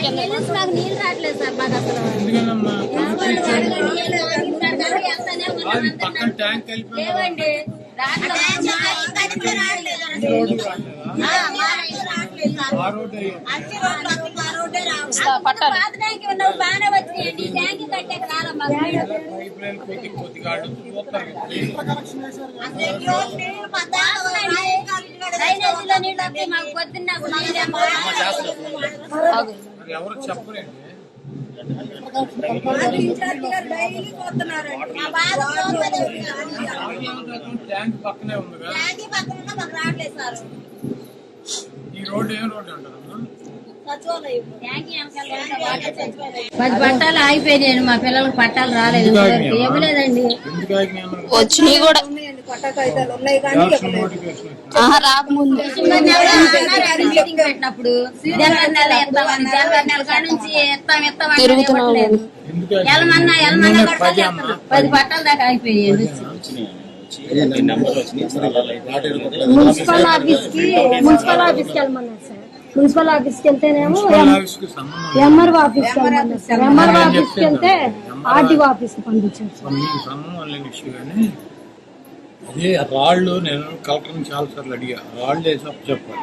నాకు నీళ్ళు రావట్లేదు సార్ మాకు అసలు. పక్కన ట్యాంక్ లేవండి. రావట్లేదు. అయ్యింది పాత ట్యాంక్ వచ్చినాయండి ఈ ట్యాంక్ రాలే మాకు నీళ్ళు. పైప్ ఈ రోడ్డు ఏం రోడ్డు అంటారమ్మా. పది పట్టాలు ఆగిపోయినాయండి మా పిల్లలకు పట్టాలు రాలేదు? ఇవ్వలేదండి? వచ్చినాయి కూడా రాకముందు. పెట్టినప్పుడు. జనవరి నెల ఇస్తామని జనవరి నెల కాడ నుంచి ఇస్తాం ఇస్తాం అంటే తిరుగుతున్నాం. ఇవ్వట్లేదు. ఎందుకు ఎలమన్నా ఎలమన్నా పది పట్టాలు దాకా అయిపోయాయండి మున్సిపల్ ఆఫీస్కి మున్సిపల్ ఆఫీస్కి వెళ్ళమన్నారు సార్. మున్సిపల్ ఆఫీస్కి వెళ్తేనేమో ఎంఆర్ఓ ఆఫీస్కి వెళ్ళమన్నారు సార్. ఎంఆర్ఓ ఆఫీస్కి వెళ్తే ఆర్టీఓ ఆఫీస్కి పంపించారు సార్. అదే ఆ రాళ్ళు నేను కలెక్టర్ని చాలా సార్లు అడిగా. రాళ్ళు వేసి చెప్పాలి?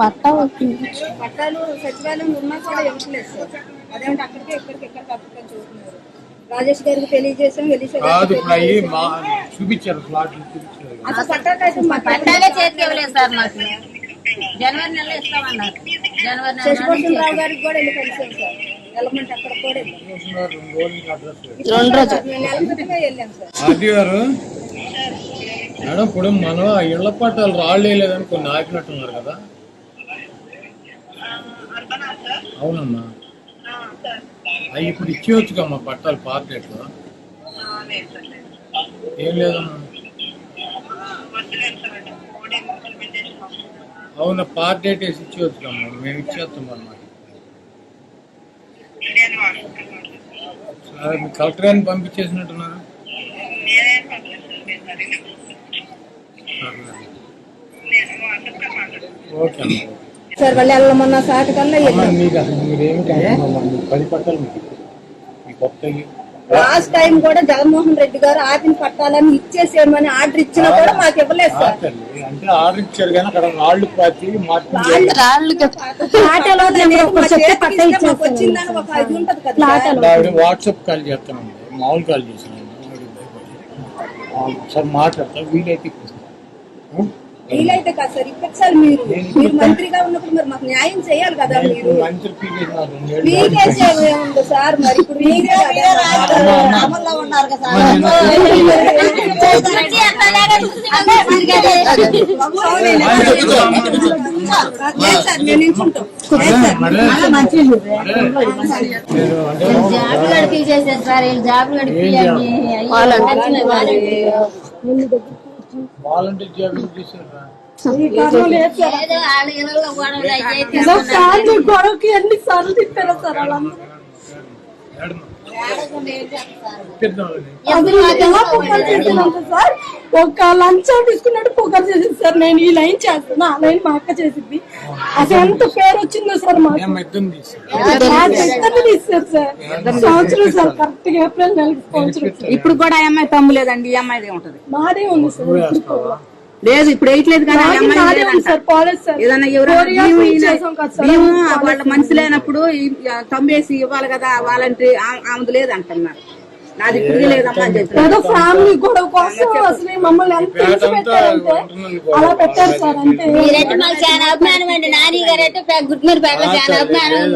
పట్టా పట్టాలు సచివాలయం ఉన్నా కూడా ఇవ్వట్లేదు సార్. అదేంటి అక్కడికి ఇక్కడికి ఎక్కడికి అక్కడికి చూస్తున్నారు. రాజేష్ గారికి తెలియజేసాం కాదు ఇప్పుడు అయ్యి మా చూపించారు ప్లాట్లు చూపించారు. అసలు పట్టాకైతే మా పట్టాలే చేతికి ఇవ్వలేదు సార్ మాకు. జనవరి నెలలో ఇస్తామన్నారు. జనవరి నెల నుంచి రావు గారికి కూడా వెళ్ళి కలిసాం సార్. వెళ్ళమంటే అక్కడ కూడా రెండు రోజుల నెల క్రితమే వెళ్ళాం సార్. గారు మేడం ఇప్పుడు మనం ఆ ఇళ్ళ పట్టాలు కొన్ని ఆపినట్టున్నారు కదా. అవునమ్మా. అవి ఇప్పుడు ఇచ్చేయచ్చుగా పట్టాలు పాత ఏం లేదమ్మా అవునా పార్ట్ డేట్ వేసి ఇచ్చేయచ్చుకమ్మా మేము ఇచ్చేస్తాం అన్నమాట. సరే మీ కలెక్టర్ గారిని పంపించేసినట్టున్నారు? ఓకే అమ్మా. సార్ వాళ్ళు వెళ్ళమన్న సాటి కల్లా లాస్ట్ టైం కూడా జగన్మోహన్ రెడ్డి గారు ఆపిన పట్టాలని ఇచ్చేసేయమని ఆర్డర్ ఇచ్చినా కూడా మాకు ఇవ్వలేదు సార్. అంటే ఆర్డర్ ఇచ్చారు కానీ అక్కడ రాళ్ళు పాతి వచ్చిందని ఒక ఉంటది కదా వాట్సాప్ కాల్ చేస్తాను మామూలు కాల్ చేసాను సార్ మాట్లాడతా. వీలైతే? వీలైతే కాదు సార్ ఇప్పటిసారి మీరు మీరు మంత్రిగా ఉన్నప్పుడు మరి మాకు న్యాయం చేయాలి కదా మీరు? ఇప్పుడు మీకేసే ఏముంది సార్ మరి ఇప్పుడు మీరే ఉన్నారు కదా వచ్చి ఎంత లేగా చూసి అదే తిరిగేది. లేదు సార్ మేము నిల్చుంటాం మరే, మీరు అంటే జాబ్ గడిపి చేశారు సార్ వీళ్ళు జాబ్? గడిపియండి వాలంటీర్ జాబ్ చేశారా ఏదో వాళ్ళ ఇళ్ళలో గొడవలు అయ్యాయి సార్ మీ గొడవకి ఎన్ని సార్లు తిప్పారో సార్ వాళ్ళందరూ? పొగరు చేసిందంటే సార్? ఒక లంచం తీసుకున్నట్టు పొగరు చేసింది సార్. నేను ఈ లైన్ చేస్తాను ఆ లైన్ మా అక్క చేసింది. అసలు ఎంత పేరు వచ్చిందో సార్ మాకు. తీస్తారు సార్. సంవత్సరం సార్ కరెక్ట్గా ఏప్రిల్ నెలకి సంవత్సరం సార్. ఇప్పుడు కూడా ఆ అమ్మాయి తమ్ము లేదండి ఈ అమ్మాయిదే ఉంటది. మాదే ఉంది సార్ లేదు ఇప్పుడు వేయట్లేదు కానీ ఆ అమ్మాయి ఉంది లేదంట. Sir college sir. ఎవరైనా మేము ఈయన- చేసాం కదా సార్. మేము వాళ్ళ మనిషి లేనప్పుడు ఈ- ఆ తమ్మేసి ఇవ్వాలి కదా వాలంటీ ఆమెది లేదు అంటున్నారు నాది ఇప్పుడు లేదమ్మా అని చెప్పి. ఏదో ఫ్యామిలీ గొడవ కోసం అసలు మమ్మల్ని ఎంత పెట్టారంటే అలా పెట్టారు సార్ అంతే. మీరంటే మాకు చాలా అభిమానం అండి. నాని గారు గుడ్మీర పేటలో చాలా అభిమానం.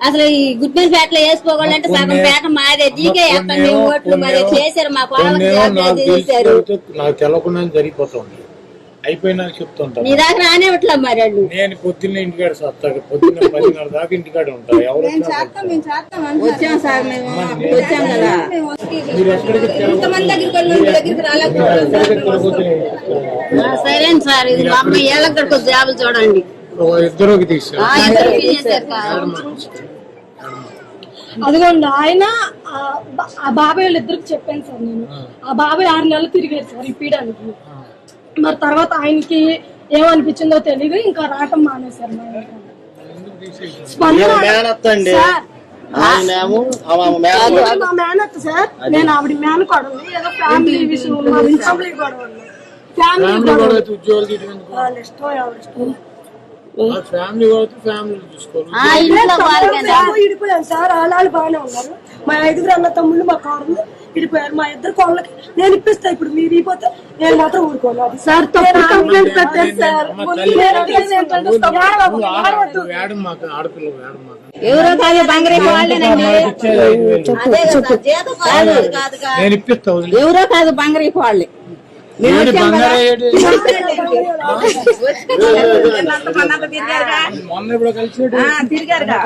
అసలు ఈ గుడ్మీర పేటలో వేసుకోవాలంటే సగం పేట మాదే. దీకే మేము ఓట్లు మరి చేశారు మా పొలం చేశారు నాకు తెలవకుండా జరిగిపోతుంది అయిపోయినాక చెప్తుంటాను నీ దాకా మరి వాళ్ళు? నేను పొద్దున్నే ఇంటికాడ సత్తాక పొద్దున్న పదిన్నర దాకా ఇంటికాడ ఉంటాను ఎవరు వచ్చినా చేస్తాం మేము చేస్తాం అంటున్నారు. వచ్చాం సార్ మేము. వచ్చాం కదా. మేము వస్తే మీరు ఎక్కడికి ఇంతమంది దగ్గరికి వెళ్ళి మీ దగ్గరికి రాలేకపోతున్నాం సార్. ఎక్కడికి తిరగొద్దు సరే సార్ ఇది మా అమ్మ ఏళ్ళకి జాబులు చూడండి. ఇద్దరుకి తీసారు ఆ, ఇద్దరు చేశారు కాదు. అదిగోండి ఆయన ఆ బా- ఆ బాబాయ్ వాళ్ళిద్దరికి చెప్పాను సార్ నేను. ఆ. బాబాయ్ ఆరు నెలలు తిరిగారు సార్ ఇప్పడానికి మరి తర్వాత ఆయనకి ఏమనిపించిందో తెలియదు ఇంకా రావటం మానేశారు మా ఇంట్లో. ఎందుకు తీసేసి స్పందన మేనత్త అండి. ఆయనేమో ఆమె ఆవిడ మేనత్త. మా మేనత్త సార్. నేను ఆవిడ మేనకోడలు. ఏదో ఫ్యామిలీ విషయం గొడవ గొడవ ఇష్టం ఎవరి ఇష్టం. ఫ్యామిలీ ఫ్యామిలీ సార్ వాళ్ళు బాగానే ఉన్నారు. మా ఐదుగురు అన్న తమ్ముళ్ళు మా కారు ఇడిపోయారు. మా ఇద్దరు కోళ్ళకి నేను ఇప్పిస్తా ఇప్పుడు మీరు ఇపోతే నేను మాత్రం సార్ తప్పు కంప్లైంట్ పెట్టారు సార్. మాకు ఎవరో కాదు బంగారం వాళ్ళేనండి. ఎవరో కాదు బంగారు వాళ్ళే మొన్న ఇప్పుడు కలిసి ఆ, తిరిగారుగా.